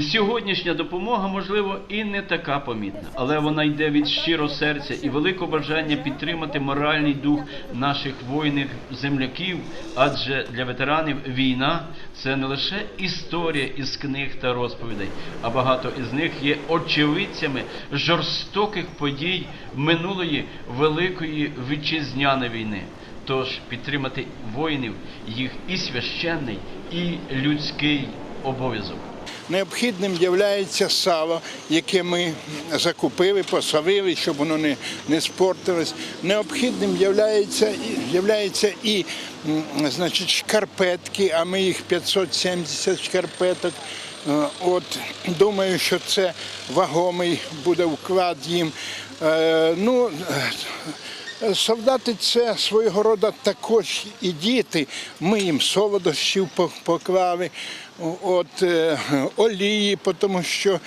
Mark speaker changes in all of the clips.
Speaker 1: Сьогоднішня допомога, можливо, і не така помітна, але вона йде від щирого серця і великого бажання підтримати моральний дух наших воїнів земляків. Адже для ветеранів війна це не лише історія із книг та розповідей, а багато із них є очевидцями жорстоких подій минулої великої вітчизняної війни. Тож підтримати воїнів їх і священний, і людський обов'язок.
Speaker 2: необхідним є сало, яке ми закупили, посолили, щоб воно не, не спортилось. Необхідним є і значить, шкарпетки, а ми їх 570 шкарпеток. Е, От, думаю, що це вагомий буде вклад їм. Е, Ну, Солдати це свого роду також і діти. Ми їм солодощів по- поклали, от е, олії, тому що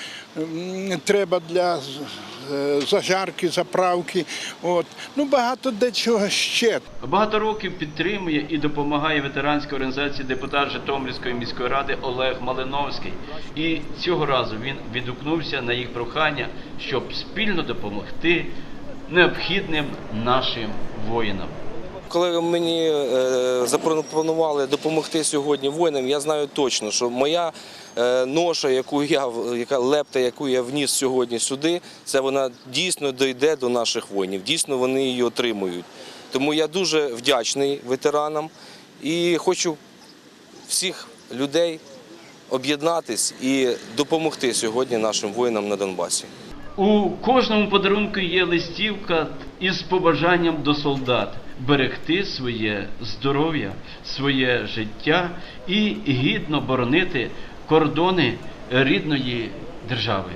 Speaker 2: треба для е, зажарки, заправки. От. Ну, багато дечого ще.
Speaker 1: Багато років підтримує і допомагає ветеранській організації депутат Житомирської міської ради Олег Малиновський. І цього разу він відгукнувся на їх прохання, щоб спільно допомогти необхідним нашим воїнам.
Speaker 3: Коли мені е, запропонували допомогти сьогодні воїнам, я знаю точно, що моя е, ноша, яку я яка лепта, яку я вніс сьогодні сюди, це вона дійсно дійде до наших воїнів. Дійсно вони її отримують. Тому я дуже вдячний ветеранам і хочу всіх людей об'єднатись і допомогти сьогодні нашим воїнам на Донбасі.
Speaker 1: У кожному подарунку є листівка із побажанням до солдат берегти своє здоров'я, своє життя і гідно боронити кордони рідної держави.